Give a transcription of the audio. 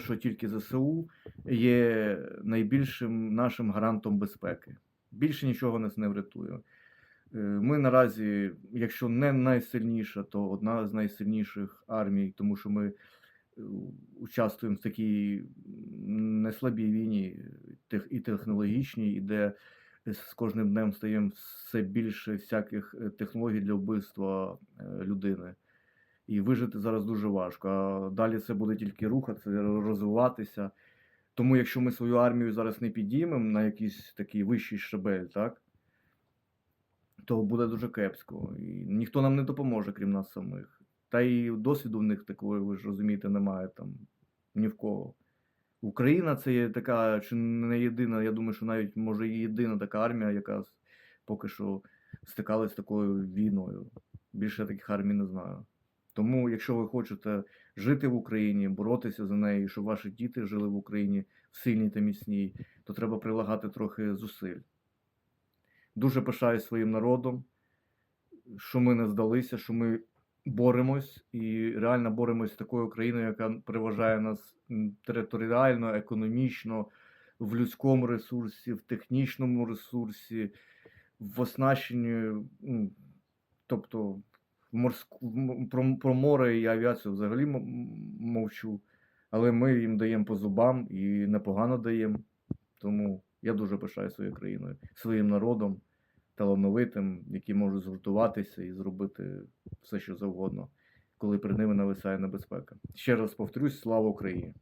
що тільки ЗСУ є найбільшим нашим гарантом безпеки. Більше нічого нас не врятує. Е, Ми наразі, якщо не найсильніша, то одна з найсильніших армій, тому що ми е, участвуємо в такій неслабій війні, і технологічній, і де з кожним днем стаємо все більше всяких е, технологій для вбивства людини. І вижити зараз дуже важко. А далі це буде тільки рухатися, розвиватися. Тому якщо ми свою армію зараз не підіймемо на якийсь такий вищий щабель, так, то буде дуже кепсько. І ніхто нам не допоможе, крім нас самих. Та й досвіду в них такого, ви ж розумієте, немає там ні в кого. Україна це є така, чи не єдина, я думаю, що навіть може і єдина така армія, яка поки що стикалась з такою війною. Більше таких армій не знаю. Тому, якщо ви хочете жити в Україні, боротися за неї, щоб ваші діти жили в Україні в сильній та міцній, то треба прилагати трохи зусиль. Дуже пишаюсь своїм народом, що ми не здалися, що ми боремось і реально боремось з такою країною, яка переважає нас територіально, економічно, в людському ресурсі, в технічному ресурсі, в оснащенні, тобто морську, про, про море і авіацію взагалі мовчу. Але ми їм даємо по зубам і непогано даємо. Тому я дуже пишаю своєю країною, своїм народом, талановитим, які можуть згуртуватися і зробити все, що завгодно, коли перед ними нависає небезпека. Ще раз повторюсь, слава Україні!